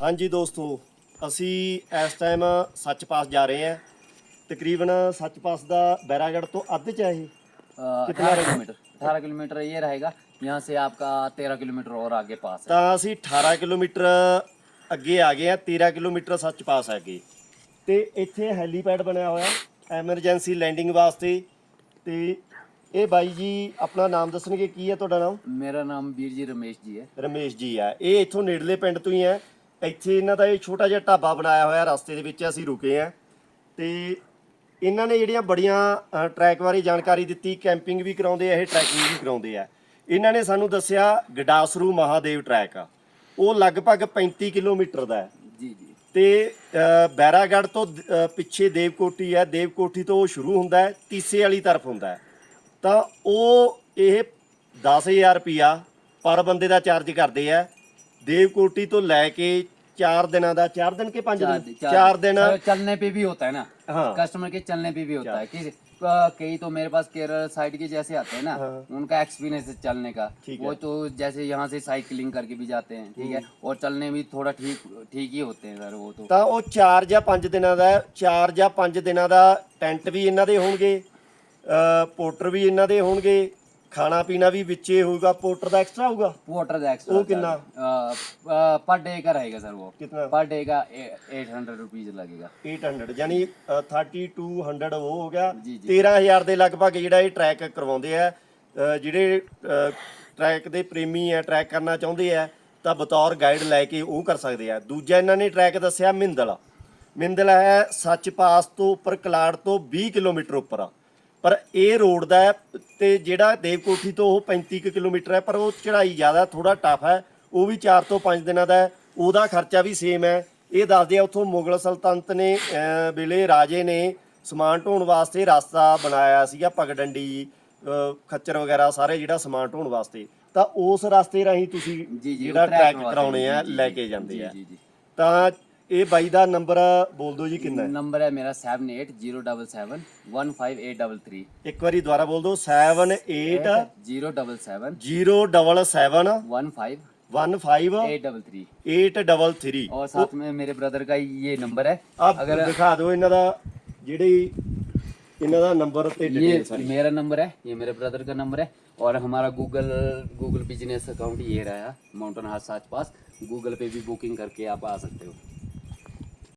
ਹਾਂਜੀ ਦੋਸਤੋ ਅਸੀਂ ਇਸ ਟਾਈਮ ਸੱਚ ਪਾਸ ਜਾ ਰਹੇ ਹਾਂ ਤਕਰੀਬਨ ਸੱਚ ਪਾਸ ਦਾ ਬੈਰਾਗੜ ਤੋਂ ਅੱਧ ਚ ਹੈ ਇਹ कितना अठारह रहेगा? किलोमीटर अठारह किलोमीटर ये रहेगा यहाँ से आपका तेरह किलोमीटर और आगे पास है ਤਾਂ ਅਸੀਂ 18 ਕਿਲੋਮੀਟਰ ਅੱਗੇ ਆ ਗਏ ਆ 13 ਕਿਲੋਮੀਟਰ ਸੱਚ ਪਾਸ ਆ ਗਏ ਤੇ ਇੱਥੇ ਹੈਲੀਪੈਡ ਬਣਿਆ ਹੋਇਆ ਐਮਰਜੈਂਸੀ ਲੈਂਡਿੰਗ ਵਾਸਤੇ ਤੇ ਇਹ ਬਾਈ ਜੀ ਆਪਣਾ ਨਾਮ ਦੱਸਣਗੇ ਕੀ ਹੈ ਤੁਹਾਡਾ ਨਾਮ मेरा नाम वीर जी रमेश जी है ਰਮੇਸ਼ ਜੀ ਆ ਇਹ ਇੱਥੋਂ ਨੇੜਲੇ ਪਿੰਡ ਤੋਂ ਹੀ ਆ ਇੱਥੇ ਇਹਨਾਂ ਦਾ ਇਹ ਛੋਟਾ ਜਿਹਾ ਢਾਬਾ ਬਣਾਇਆ ਹੋਇਆ ਰਸਤੇ ਦੇ ਵਿੱਚ ਅਸੀਂ ਰੁਕੇ ਆ ਤੇ ਇਹਨਾਂ ਨੇ ਜਿਹੜੀਆਂ ਬੜੀਆਂ ਟਰੈਕ ਬਾਰੇ ਜਾਣਕਾਰੀ ਦਿੱਤੀ ਕੈਂਪਿੰਗ ਵੀ ਕਰਾਉਂਦੇ ਆ ਇਹ ਟਰੈਕਿੰਗ ਵੀ ਕਰਾਉਂਦੇ ਆ। ਇਹਨਾਂ ਨੇ ਸਾਨੂੰ ਦੱਸਿਆ ਗਡਾਸਰੂ ਮਹਾਦੇਵ ਟਰੈਕ ਆ। ਉਹ ਲਗਭਗ 35 ਕਿਲੋਮੀਟਰ ਦਾ ਹੈ। जी जी ਤੇ ਅ, ਬੈਰਾਗੜ੍ਹ ਤੋਂ ਪਿੱਛੇ ਦੇਵਕੋਟੀ ਹੈ। ਦੇਵਕੋਟੀ ਤੋਂ ਉਹ ਸ਼ੁਰੂ ਹੁੰਦਾ ਹੈ ਤੀਸੇ ਵਾਲੀ ਤਰਫ ਹੁੰਦਾ ਹੈ। ਤਾਂ ਉਹ ਇਹ 10000 ਰੁਪਿਆ ਪਰ ਬੰਦੇ ਦਾ ਚਾਰਜ ਕਰਦੇ ਆ। ਦੇਵਕੋਟੀ ਤੋਂ ਲੈ ਕੇ 4 ਦਿਨਾਂ ਦਾ 4 ਦਿਨ ਕੇ 5 चार ਦਿਨ चार- 4 ਦਿਨ सर, चलने पे भी होता है ना हाँ। कस्टमर के चलने पे भी होता है कि अ, कई तो मेरे पास केरल साइड के जैसे आते हैं ना हाँ। उनका एक्सपीरियंस है चलने का ठीक वो है। तो जैसे यहाँ से साइकिलिंग करके भी जाते हैं ठीक है और चलने भी थोड़ा ठीक ठीक ही होते हैं सर वो तो ਤਾਂ ਉਹ 4 ਜਾਂ 5 ਦਿਨਾਂ ਦਾ 4 ਜਾਂ 5 ਦਿਨਾਂ ਦਾ ਟੈਂਟ ਵੀ ਇਹਨਾਂ ਦੇ ਹੋਣਗੇ ਅ, ਪੋਰਟਰ ਵੀ ਇਹਨਾਂ ਦੇ ਹੋਣਗੇ ਖਾਣਾ ਪੀਣਾ ਵੀ ਵਿੱਚੇ ਹੋਊਗਾ ਪੋਰਟਰ ਦਾ ਐਕਸਟਰਾ ਹੋਊਗਾ वाटर एक्स्ट्रा वो कितना? पर डे का रहेगा सर वो कितना पर डे का एट हंड्रेड रुपीज लगेगा 800 ਯਾਨੀ ਅ, 3200 ਉਹ ਹੋ ਗਿਆ ਜੀ, ਜੀ। 13000 ਦੇ ਲਗਭਗ ਜਿਹੜਾ ਇਹ ਟਰੈਕ ਕਰਵਾਉਂਦੇ ਆ ਅ, ਜਿਹੜੇ ਅ, ਟਰੈਕ ਦੇ ਪ੍ਰੇਮੀ ਆ ਟਰੈਕ ਕਰਨਾ ਚਾਹੁੰਦੇ ਆ ਤਾਂ ਬਤੌਰ ਗਾਈਡ ਲੈ ਕੇ ਉਹ ਕਰ ਸਕਦੇ ਆ ਦੂਜਾ ਇਹਨਾਂ ਨੇ ਟਰੈਕ ਦੱਸਿਆ ਮਿੰਦਲ ਮਿੰਦਲ ਹੈ ਸੱਚ ਪਾਸ ਤੋਂ ਉੱਪਰ ਕਲਾੜ ਤੋਂ 20 ਕਿਲੋਮੀਟਰ ਉੱਪਰ ਆ ਪਰ ਇਹ ਰੋਡ ਦਾ ਹੈ ਤੇ ਜਿਹੜਾ ਦੇਵਕੋਠੀ ਤੋਂ ਉਹ 35 ਕਿਲੋਮੀਟਰ ਹੈ ਪਰ ਉਹ ਚੜ੍ਹਾਈ ਜ਼ਿਆਦਾ ਥੋੜਾ ਟਫ ਹੈ ਉਹ ਵੀ 4 ਤੋਂ 5 ਦਿਨਾਂ ਦਾ ਉਹਦਾ ਖਰਚਾ ਵੀ ਸੇਮ ਹੈ। ਇਹ ਦੱਸਦੇ ਆ ਉੱਥੋਂ ਮੁਗਲ ਸਲਤਨਤ ਨੇ ਵੇਲੇ ਰਾਜੇ ਨੇ ਸਮਾਨ ਢੋਣ ਵਾਸਤੇ ਰਸਤਾ ਬਣਾਇਆ ਸੀਗਾ ਪਗਡੰਡੀ ਖੱਚਰ ਵਗੈਰਾ ਸਾਰੇ ਜਿਹੜਾ ਸਮਾਨ ਢੋਣ ਵਾਸਤੇ। ਤਾਂ ਉਸ ਰਸਤੇ ਰਾਹੀਂ ਤੁਸੀਂ ਜਿਹੜਾ ਟਰੈਕ ਕਰਾਉਣੇ ਆ ਲੈ ਕੇ ਜਾਂਦੇ ਆ। ਤਾਂ ਇਹ ਬਾਈ ਦਾ ਨੰਬਰ ਬੋਲ ਦਿਓ ਜੀ ਕਿੰਨਾ ਹੈ नंबर है मेरा seven eight zero double seven one five eight double three ਇੱਕ ਵਾਰੀ ਦੁਬਾਰਾ ਬੋਲ ਦਿਓ 78 zero double seven 077 one five 15 eight double three 833 और साथ में मेरे ब्रदर का ये नंबर है ਆਪ अगर ਦਿਖਾ ਦਿਓ ਇਹਨਾਂ ਦਾ ਜਿਹੜੀ ਇਹਨਾਂ ਦਾ ਨੰਬਰ ਤੇ ये ਡਿਟੇਲ ਸਾਰੀ मेरा नंबर है ये मेरे ब्रदर का नंबर है और हमारा गूगल गूगल बिजनेस अकाउंट ये रहा माउंटेन हाथ साच पास गूगल पे भी बुकिंग करके आप आ सकते हो